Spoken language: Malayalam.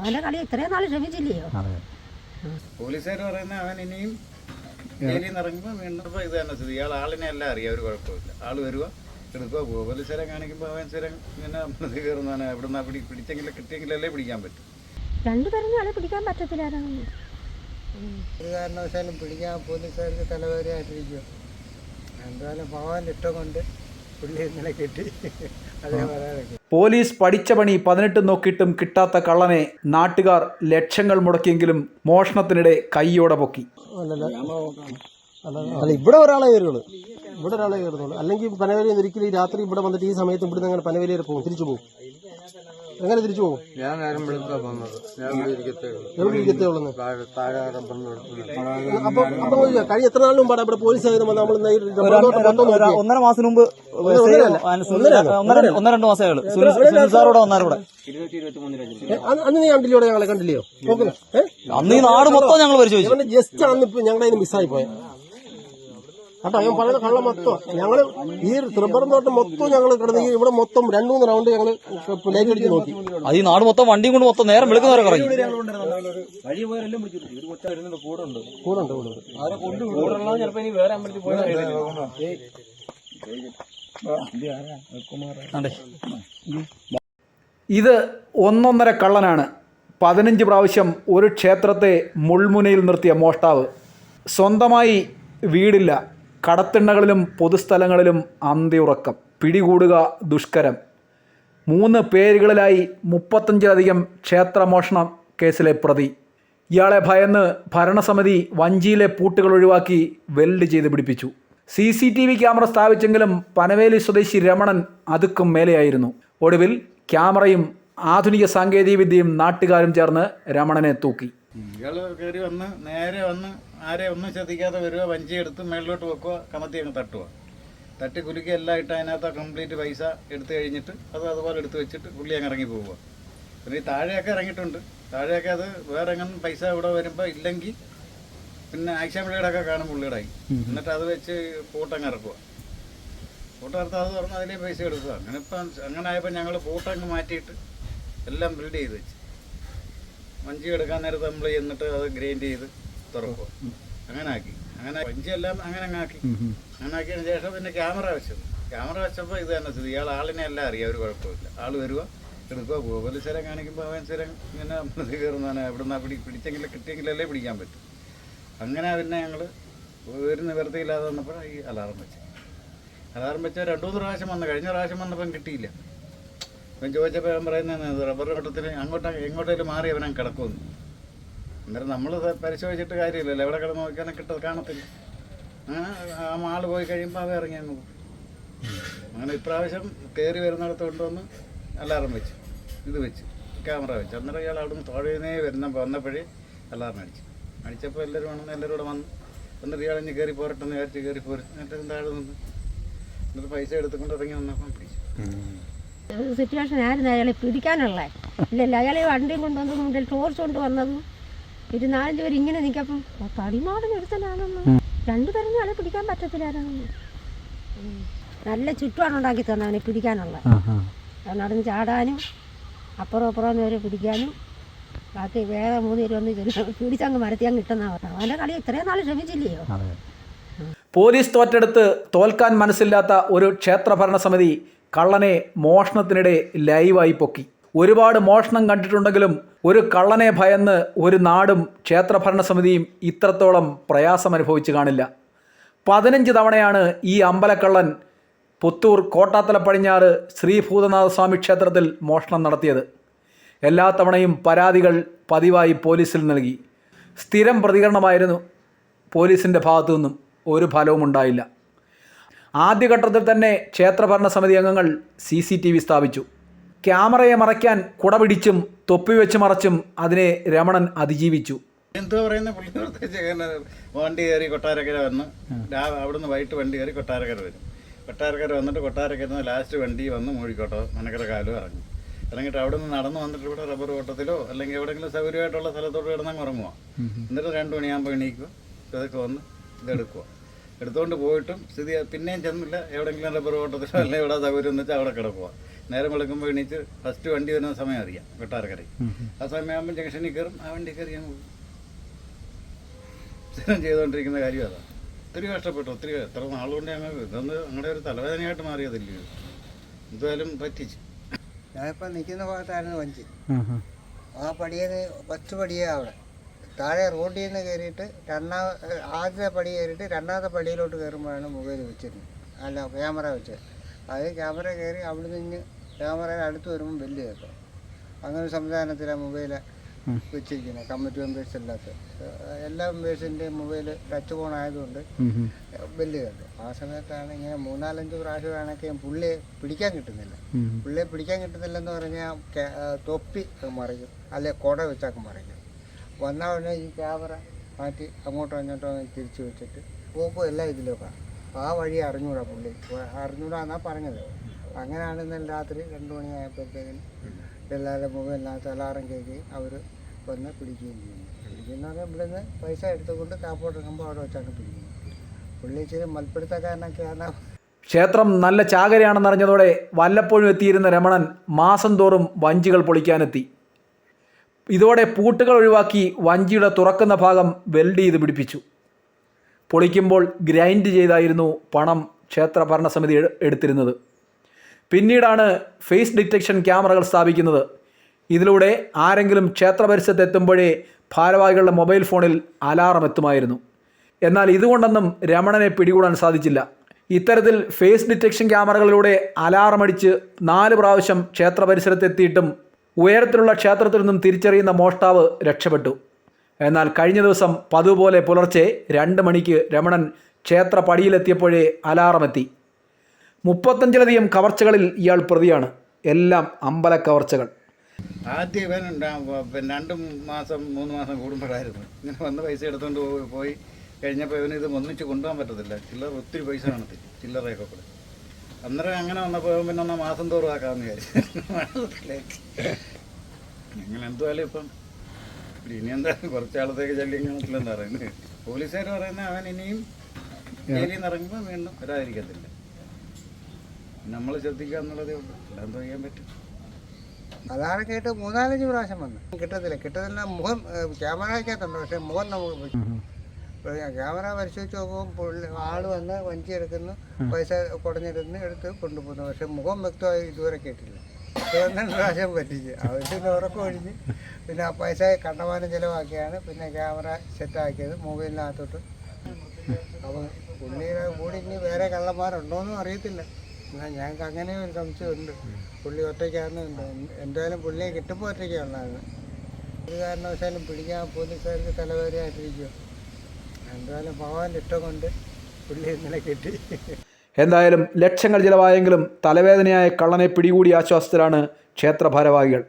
അവന്റെ കളി ഇത്രയും നാൾ ക്ഷമിച്ചില്ലയോ? പോലീസുകാർ പറയുന്ന അവൻ ഇനിയും ജയിലിൽ ഇറങ്ങുമ്പോൾ വീണ്ടും ഇപ്പൊ ഇത് തന്നെ സ്ഥിതി ഇയാൾ ആളിനെ എല്ലാം അറിയാം ഒരു കുഴപ്പമില്ല ആൾ വരുക എടുക്കുക പോവുക പോലീസുകാരെ കാണിക്കുമ്പോൾ അവൻ സ്ഥിരം ഇങ്ങനെ അമ്പലത്തിൽ കയറുന്നതാണ് നിന്നാ പിടി പിടിച്ചെങ്കിലും കിട്ടിയെങ്കിലല്ലേ പിടിക്കാൻ പറ്റും. രണ്ടുപേരും ആളെ പിടിക്കാൻ പറ്റത്തില്ല ഒരു കാരണവശാലും പിടിക്കാൻ പോലീസുകാർക്ക് തലവേദനയായിട്ടിരിക്കും എന്തായാലും ഭഗവാൻ ഇഷ്ടം കൊണ്ട് പുള്ളി ഇന്നലെ കിട്ടി. പോലീസ് പഠിച്ച പണി പതിനെട്ട് നോക്കിയിട്ടും കിട്ടാത്ത കള്ളനെ നാട്ടുകാർ ലക്ഷങ്ങൾ മുടക്കിയെങ്കിലും മോഷണത്തിനിടെ കൈയോടെ പൊക്കി. അല്ല ഇവിടെ ഒരാളെ കയറുള്ളൂ. ഇവിടെ ഒരാളെ കയറുന്നുള്ളൂ. അല്ലെങ്കിൽ പനവേലി ഒരിക്കലും ഈ രാത്രി ഇവിടെ വന്നിട്ട് ഈ സമയത്ത് ഇവിടുന്ന് അങ്ങനെ പനവേലി വരെ പോകും തിരിച്ചു പോകും. എങ്ങനെ തിരിച്ചു പോകും? ഞാൻ നേരം വന്നത്. ഞാൻ ഇരിക്കത്തേ എവിടെ ഇരിക്കത്തേ ഉള്ളൂ അപ്പൊ അപ്പൊ കഴിഞ്ഞ എത്ര നാളും പാടാ ഇവിടെ പോലീസ് ആയത് നമ്മൾ. ഒന്നര മാസം മുമ്പ് ഒന്നര ഒന്നര രണ്ട് മാസമേ ഉള്ളൂ സുനിൽ സുനിൽ സാറോടെ വന്നാലും ഇവിടെ. അന്ന് ഞാൻ നീ കണ്ടില്ലേ ഞങ്ങളെ കണ്ടില്ലയോ? അന്ന് ഈ നാട് മൊത്തം ഞങ്ങൾ പരിശോധിച്ചു. ജസ്റ്റ് അന്ന് ഇപ്പൊ ഞങ്ങളുടെ മിസ്സായി പോയ. കേട്ടോ ഞാൻ പറയുന്ന കള്ളം മൊത്തം. ഞങ്ങൾ ഈ ത്രിപുരം തോട്ടം മൊത്തം ഞങ്ങൾ കിടന്ന് ഈ ഇവിടെ മൊത്തം രണ്ടു മൂന്ന് റൗണ്ട് ഞങ്ങൾ ലൈറ്റ് അടിച്ച് നോക്കി. അത് ഈ നാട് മൊത്തം വണ്ടിയും കൊണ്ട് മൊത്തം നേരം വെളുക്കുന്നവരെ കറങ്ങി. കൂടെ ഉണ്ട് കൂടെ ഉണ്ട് ആണ്ടേ. ഇത് ഒന്നൊന്നര കള്ളനാണ്. പതിനഞ്ച് പ്രാവശ്യം ഒരു ക്ഷേത്രത്തെ മുൾമുനയിൽ നിർത്തിയ മോഷ്ടാവ്. സ്വന്തമായി വീടില്ല. കടത്തിണ്ണകളിലും പൊതുസ്ഥലങ്ങളിലും അന്തിയുറക്കം. പിടികൂടുക ദുഷ്കരം. മൂന്ന് പേരുകളിലായി മുപ്പത്തഞ്ചിലധികം ക്ഷേത്രമോഷണ കേസിലെ പ്രതി. ഇയാളെ ഭയന്ന് ഭരണസമിതി വഞ്ചിയിലെ പൂട്ടുകൾ ഒഴിവാക്കി വെൽഡ് ചെയ്ത് പിടിപ്പിച്ചു. C C T V camera സ്ഥാപിച്ചെങ്കിലും Panaveli സ്വദേശി രമണൻ അതുക്കും മേലെയായിരുന്നു. ഒടുവിൽ ക്യാമറയും ആധുനിക സാങ്കേതികവിദ്യയും നാട്ടുകാരും ചേർന്ന് രമണനെ തൂക്കി. ഇയാൾ കയറി വന്ന് നേരെ വന്ന് ആരെ ഒന്നും ശ്രദ്ധിക്കാതെ വരിക വഞ്ചി എടുത്ത് മേളിലോട്ട് വെക്കുക കമത്തി അങ്ങ് തട്ടുക തട്ടി കുലുക്കി എല്ലാം ഇട്ട് അതിനകത്ത് കംപ്ലീറ്റ് പൈസ എടുത്തു കഴിഞ്ഞിട്ട് അത് അതുപോലെ എടുത്ത് വെച്ചിട്ട് പുള്ളി അങ്ങ് ഇറങ്ങി പോവുക പിന്നെ ഈ താഴെയൊക്കെ ഇറങ്ങിയിട്ടുണ്ട്. താഴെയൊക്കെ അത് വേറെ എങ്ങനെ പൈസ ഇവിടെ വരുമ്പോൾ ഇല്ലെങ്കിൽ പിന്നെ ആക്ഷൻ പിള്ളേടൊക്കെ കാണും പുള്ളിയുടെ എന്നിട്ട് അത് വെച്ച് പൂട്ടങ്ങ് ഇറക്കുക പൂട്ടറുത്ത് അത് തുറന്ന് അതിലേ പൈസ എടുക്കുക അങ്ങനെ ഇപ്പം അങ്ങനെ ആയപ്പോൾ ഞങ്ങൾ പൂട്ടങ്ങ് മാറ്റിയിട്ട് എല്ലാം ബിൽഡ് ചെയ്ത് വെച്ച്. വഞ്ചി എടുക്കാൻ നേരത്ത് നമ്മൾ ചെന്നിട്ട് അത് ഗ്രൈൻഡ് ചെയ്ത് തുറക്കുക അങ്ങനെ ആക്കി അങ്ങനെ വഞ്ചി എല്ലാം അങ്ങനെ അങ്ങ് ആക്കി അങ്ങനെ ആക്കിയതിന് ശേഷം പിന്നെ ക്യാമറ വെച്ചത്. ക്യാമറ വെച്ചപ്പോൾ ഇത് തന്നെ സ്ഥിതി. ഇയാൾ ആളിനെ എല്ലാം അറിയാം ഒരു കുഴപ്പമില്ല ആൾ വരിക എടുക്കുക പോവുക സ്ഥലം കാണിക്കുമ്പോൾ അവൻ സ്ഥലം ഇങ്ങനെ അമ്പലത്തിൽ കയറുന്നതാണ്. എവിടുന്ന പിടി പിടിച്ചെങ്കിലും കിട്ടിയെങ്കിലല്ലേ പിടിക്കാൻ പറ്റും. അങ്ങനെ പിന്നെ ഞങ്ങൾ ഒരു നിവർത്തിയില്ലാതെ വന്നപ്പോൾ ഈ അലാറം വെച്ചു അലാറം വെച്ച രണ്ടു മൂന്ന് പ്രാവശ്യം വന്നു. കഴിഞ്ഞ പ്രാവശ്യം വന്നപ്പം കിട്ടിയില്ല. ഇവൻ ചോദിച്ചപ്പോൾ അവൻ പറയുന്നത് റബ്ബർ ഘട്ടത്തിൽ അങ്ങോട്ട് എങ്ങോട്ടേലും മാറി അവനെ കിടക്കുമെന്ന്. അന്നേരം നമ്മൾ പരിശോധിച്ചിട്ട് കാര്യമില്ലല്ലോ. എവിടെ കിടന്ന് നോക്കിയാലും കിട്ടത് കാണത്തില്ല. ആ മാൾ പോയി കഴിയുമ്പോൾ അവ ഇറങ്ങി അങ്ങ് അങ്ങനെ ഇപ്രാവശ്യം കയറി വരുന്നിടത്ത് കൊണ്ടുവന്ന് അലാറം വെച്ചു. ഇത് വെച്ച്. ക്യാമറ വെച്ചു. അന്നേരം ഇയാൾ അവിടുന്ന് തുഴയുന്നേ വരുന്ന വന്നപ്പോഴേ അലാറം അടിച്ചു. അടിച്ചപ്പോൾ എല്ലാവരും വേണമെന്ന് എല്ലാവരും കൂടെ വന്നു. എന്നിട്ട് ഇയാൾ ഇനി കയറി പോരട്ടെന്ന് വിചാരിച്ച് കയറി പോരും. എന്നിട്ട് താഴെ നിന്ന് എന്നിട്ട് പൈസ എടുത്തുകൊണ്ട് ഇറങ്ങി വന്നപ്പം പിടിച്ചു. സിറ്റുവേഷൻ ആയിരുന്നു അയാളെ പിടിക്കാനുള്ള. ഇല്ലല്ല അയാളെ വണ്ടിയും കൊണ്ടുവന്നതും മുമ്പിൽ ടോർച്ച് കൊണ്ട് വന്നതും ഒരു നാലഞ്ച് പേര് ഇങ്ങനെ നിൽക്കപ്പം തടിമാടൻ എടുത്തലാണെന്ന് രണ്ടുപേരും അയാളെ പിടിക്കാൻ പറ്റത്തില്ലായിരുന്നു. നല്ല ചുറ്റുമാണ് ഉണ്ടാക്കി തന്നെ അവനെ പിടിക്കാനുള്ള. നടന്ന് ചാടാനും അപ്പുറം അപ്പുറം വരെ പിടിക്കാനും ബാക്കി വേറെ മൂന്ന് പേര് വന്ന് ചെല്ലും പിടിച്ചങ്ങ് മരത്തി അങ്ങ് കിട്ടുന്ന അവന്റെ കളി ഇത്രയും നാൾ ക്ഷമിച്ചില്ലയോ പോലീസ് തോറ്റെടുത്ത് തോൽക്കാൻ മനസ്സില്ലാത്ത ഒരു ക്ഷേത്ര ഭരണസമിതി കള്ളനെ മോഷണത്തിനിടെ ലൈവായി പൊക്കി. ഒരുപാട് മോഷണം കണ്ടിട്ടുണ്ടെങ്കിലും ഒരു കള്ളനെ ഭയന്ന് ഒരു നാടും ക്ഷേത്ര ഭരണസമിതിയും ഇത്രത്തോളം പ്രയാസം അനുഭവിച്ചു കാണില്ല. പതിനഞ്ച് തവണയാണ് ഈ അമ്പലക്കള്ളൻ പുത്തൂർ കോട്ടാത്തല പടിഞ്ഞാറ് ശ്രീഭൂതനാഥസ്വാമി ക്ഷേത്രത്തിൽ മോഷണം നടത്തിയത്. എല്ലാ തവണയും പരാതികൾ പതിവായി പോലീസിൽ നൽകി. സ്ഥിരം പ്രതികരണമായിരുന്നു പോലീസിന്റെ ഭാഗത്തു നിന്നും ഒരു ഫലവും ഉണ്ടായില്ല ആദ്യഘട്ടത്തിൽ തന്നെ ക്ഷേത്രഭരണ സമിതി അംഗങ്ങൾ സി സി ടി വി സ്ഥാപിച്ചു. ക്യാമറയെ മറയ്ക്കാൻ കുടപിടിച്ചും തൊപ്പി വെച്ച് മറച്ചും അതിനെ രമണൻ അതിജീവിച്ചു. എന്തോ പറയുന്ന? പുള്ളി വണ്ടി കയറി കൊട്ടാരക്കര വന്ന് അവിടുന്ന് വൈകിട്ട് വണ്ടി കയറി കൊട്ടാരക്കര വരും. കൊട്ടാരക്കര വന്നിട്ട് കൊട്ടാരക്കര ലാസ്റ്റ് വണ്ടി വന്ന് മൂഴിക്കോട്ടോ മനക്കര കാലും ഇറങ്ങി. ഇറങ്ങിയിട്ട് അവിടെ നിന്ന് നടന്ന് വന്നിട്ട് ഇവിടെ റബ്ബർ തോട്ടത്തിലോ അല്ലെങ്കിൽ എവിടെയെങ്കിലും സൗകര്യമായിട്ടുള്ള സ്ഥലത്തോട്ട് കിടന്നങ്ങ് ഉറങ്ങുക എന്നിട്ട് രണ്ട് മണിയാകുമ്പോൾ എണീക്കുക ഇതൊക്കെ വന്ന് ഇതെടുക്കുക എടുത്തുകൊണ്ട് പോയിട്ടും സ്ഥിതി പിന്നെയും ചെന്നില്ല. എവിടെയെങ്കിലും റബ്ബർ തോട്ടത്തിലോ അല്ലെങ്കിൽ എവിടെ സൗകര്യം എന്ന് വെച്ചാൽ അവിടെ കിടക്കുക നേരം വിളക്കുമ്പോൾ എണീച്ച് ഫസ്റ്റ് വണ്ടി വരുന്ന സമയം അറിയാം വെട്ടാർക്കര ആ സമയമാകുമ്പോൾ ജംഗ്ഷനിൽ കയറും ആ വണ്ടി കയറി ഞാൻ പോകും. സ്ഥിരം ചെയ്തുകൊണ്ടിരിക്കുന്ന കാര്യം അതാണ് ഒത്തിരി കഷ്ടപ്പെട്ടു ഒത്തിരി എത്ര നാളുകൊണ്ട് ഞങ്ങൾ ഇതൊന്ന് ഞങ്ങളുടെ ഒരു തലവേദനയായിട്ട് മാറിയതില്ല എന്തായാലും പറ്റിച്ചു. ഞാനിപ്പോൾ നിൽക്കുന്ന ഭാഗത്തായിരുന്നു വഞ്ചി. ആ പടിയത് പത്ത് പടിയേ അവിടെ. താഴെ റോഡിൽ നിന്ന് കയറിയിട്ട് രണ്ടാമ ആദ്യത്തെ പടി കയറിയിട്ട് രണ്ടാമത്തെ പടിയിലോട്ട് കയറുമ്പോഴാണ് മൊബൈൽ വെച്ചിരുന്നത്. അല്ല ക്യാമറ വെച്ചത്. അത് ക്യാമറ കയറി അവിടെ നിന്ന് ക്യാമറയുടെ അടുത്ത് വരുമ്പോൾ ബെല്ല് കേൾക്കും അങ്ങനെ ഒരു സംവിധാനത്തിലാണ് മൊബൈൽ വെച്ചിരിക്കുന്നത്. കമ്മിറ്റി മെമ്പേഴ്സ് അല്ലാത്ത. എല്ലാ മെമ്പേഴ്സിന്റെയും മൊബൈൽ ടച്ച് ഫോൺ ആയതുകൊണ്ട് ബെല്ല് കേട്ടു. ആ സമയത്താണ് ഇങ്ങനെ മൂന്നാലഞ്ച് പ്രാവശ്യം ആണെങ്കിൽ പുള്ളിയെ പിടിക്കാൻ കിട്ടുന്നില്ല. പുള്ളിയെ പിടിക്കാൻ കിട്ടുന്നില്ലെന്ന് പറഞ്ഞാൽ തൊപ്പി മറിക്കും അല്ലെ കുട വെച്ചൊക്കെ മറിക്കും വന്ന ഉടനെ ഈ ക്യാമറ മാറ്റി അങ്ങോട്ടോ ഇങ്ങോട്ടോ തിരിച്ചു വെച്ചിട്ട് പോകുമ്പോൾ എല്ലാം ഇതിലേക്കാണ് ആ വഴി അറിഞ്ഞൂടാ പുള്ളി. അറിഞ്ഞൂടാ എന്നാ പറഞ്ഞത്. അങ്ങനെയാണ് ഇന്നലെ രാത്രി രണ്ട് മണിയായപ്പോഴത്തേക്കിന് എല്ലാവരുടെ മുഖമില്ലാത്ത അലാറം കേൾക്കുകയും അവർ വന്ന് പിടിക്കുകയും ചെയ്യുന്നു പിടിക്കുന്ന പറഞ്ഞാൽ ഇവിടുന്ന് പൈസ എടുത്തുകൊണ്ട് കാപ്പോട്ട് ഇറങ്ങുമ്പോൾ അവിടെ വെച്ചാണ് പിടിക്കുന്നത്. പുള്ളി ഇച്ചിരി മൽപ്പിടുത്തക്കാരനൊക്കെയാണ് ക്ഷേത്രം നല്ല ചാകരയാണെന്നറിഞ്ഞതോടെ വല്ലപ്പോഴും എത്തിയിരുന്ന രമണൻ മാസം തോറും വഞ്ചികൾ പൊളിക്കാനെത്തി. ഇതോടെ പൂട്ടുകൾ ഒഴിവാക്കി വഞ്ചിയുടെ തുറക്കുന്ന ഭാഗം വെൽഡ് ചെയ്ത് പിടിപ്പിച്ചു. പൊളിക്കുമ്പോൾ ഗ്രൈൻഡ് ചെയ്തായിരുന്നു പണം ക്ഷേത്ര ഭരണസമിതി എട്- എടുത്തിരുന്നത്. പിന്നീടാണ് ഫേസ് ഡിറ്റക്ഷൻ ക്യാമറകൾ സ്ഥാപിക്കുന്നത്. ഇതിലൂടെ ആരെങ്കിലും ക്ഷേത്ര പരിസരത്ത് എത്തുമ്പോഴേ ഭാരവാഹികളുടെ മൊബൈൽ ഫോണിൽ അലാറം എത്തുമായിരുന്നു. എന്നാൽ ഇതുകൊണ്ടൊന്നും രമണനെ പിടികൂടാൻ സാധിച്ചില്ല. ഇത്തരത്തിൽ ഫേസ് ഡിറ്റക്ഷൻ ക്യാമറകളിലൂടെ അലാറമടിച്ച് നാല് പ്രാവശ്യം ക്ഷേത്ര പരിസരത്തെത്തിയിട്ടും ഉയരത്തിലുള്ള ക്ഷേത്രത്തിൽ നിന്നും തിരിച്ചറിയുന്ന മോഷ്ടാവ് രക്ഷപ്പെട്ടു. എന്നാൽ കഴിഞ്ഞ ദിവസം പതുപോലെ പോലെ പുലർച്ചെ രണ്ട് മണിക്ക് രമണൻ ക്ഷേത്ര പടിയിലെത്തിയപ്പോഴേ അലാറമെത്തി. മുപ്പത്തഞ്ചിലധികം കവർച്ചകളിൽ ഇയാൾ പ്രതിയാണ്. എല്ലാം അമ്പല കവർച്ചകൾ ആദ്യം ഇവൻ പിന്നെ രണ്ട് മാസം മൂന്ന് മാസം കൂടുമ്പോഴായിരുന്നു. ഇങ്ങനെ വന്ന് പൈസ എടുത്തുകൊണ്ട് പോയി കഴിഞ്ഞപ്പോൾ ഇവന് ഇത് ഒന്നിച്ച് കൊണ്ടുപോകാൻ പറ്റത്തില്ല. ചില്ലറ ഒത്തിരി പൈസ കാണത്തില്ല ചില്ലറയൊക്കെ കൂടെ അന്നേരം അങ്ങനെ വന്നപ്പോൾ ഇവൻ പിന്നെ ഒന്നാ മാസം തോറും ആക്കാന്ന് വിചാരിച്ചു. അങ്ങനെ എന്തുവായാലും ഇപ്പം ഇനി എന്താ? കുറച്ചാളത്തേക്ക് ശല്യം കാണത്തില്ലെന്ന് പറയുന്നത്. പോലീസുകാർ പറയുന്നത് അവൻ ഇനിയും ജയിലിൽ നിന്ന് ഇറങ്ങുമ്പോൾ വീണ്ടും വരാതിരിക്കത്തില്ല. നമ്മൾ ശ്രദ്ധിക്കുക എന്നുള്ളതേ ഉള്ളൂ. അല്ലാതെ എന്തോ ചെയ്യാൻ പറ്റും. അതാണ് കേട്ട് മൂന്നാലഞ്ച് പ്രാവശ്യം വന്നു. കിട്ടത്തില്ല. കിട്ടത്തില്ല. മുഖം ക്യാമറയ്ക്കകത്തുണ്ട്. പക്ഷെ മുഖം നമുക്ക് ക്യാമറ പരിശോധിച്ച് നോക്കുമ്പോൾ ആൾ ആൾ വന്ന് വഞ്ചി എടുക്കുന്നു പൈസ കുടഞ്ഞിരുന്ന് എടുത്ത് കൊണ്ടുപോകുന്നു. പക്ഷെ മുഖം വ്യക്തമായി ഇതുവരെ കേട്ടില്ല. പ്രാവശ്യം പറ്റിച്ച്. അവശ്യം ഉറക്കം ഒഴിഞ്ഞ് പിന്നെ ആ പൈസ കണ്ടമാനം ചിലവാക്കിയാണ് പിന്നെ ക്യാമറ സെറ്റാക്കിയത് മൊബൈലിനകത്തോട്ട്. അപ്പം പുള്ളിയുടെ കൂടി ഇനി വേറെ കള്ളന്മാരുണ്ടോയെന്നും അറിയത്തില്ല. എന്നാൽ ഞങ്ങൾക്ക് അങ്ങനെ ഒരു സംശയമുണ്ട്. പുള്ളി ഒറ്റയ്ക്കാണ്. എന്തായാലും പുള്ളിയെ കിട്ടുമ്പോൾ ഒറ്റയ്ക്കാണ് ഒരു കാരണവശാലും പിടിക്കാൻ പോലീസുകാർക്ക് തലവേദനയായിട്ടിരിക്കും എന്തായാലും ഭഗവാൻ ഇഷ്ടം കൊണ്ട് പുള്ളി ഇന്നലെ കിട്ടി. എന്തായാലും ലക്ഷങ്ങൾ ചിലവായെങ്കിലും തലവേദനയായ കള്ളനെ പിടികൂടി ആശ്വാസത്തിലാണ് ക്ഷേത്ര ഭാരവാഹികൾ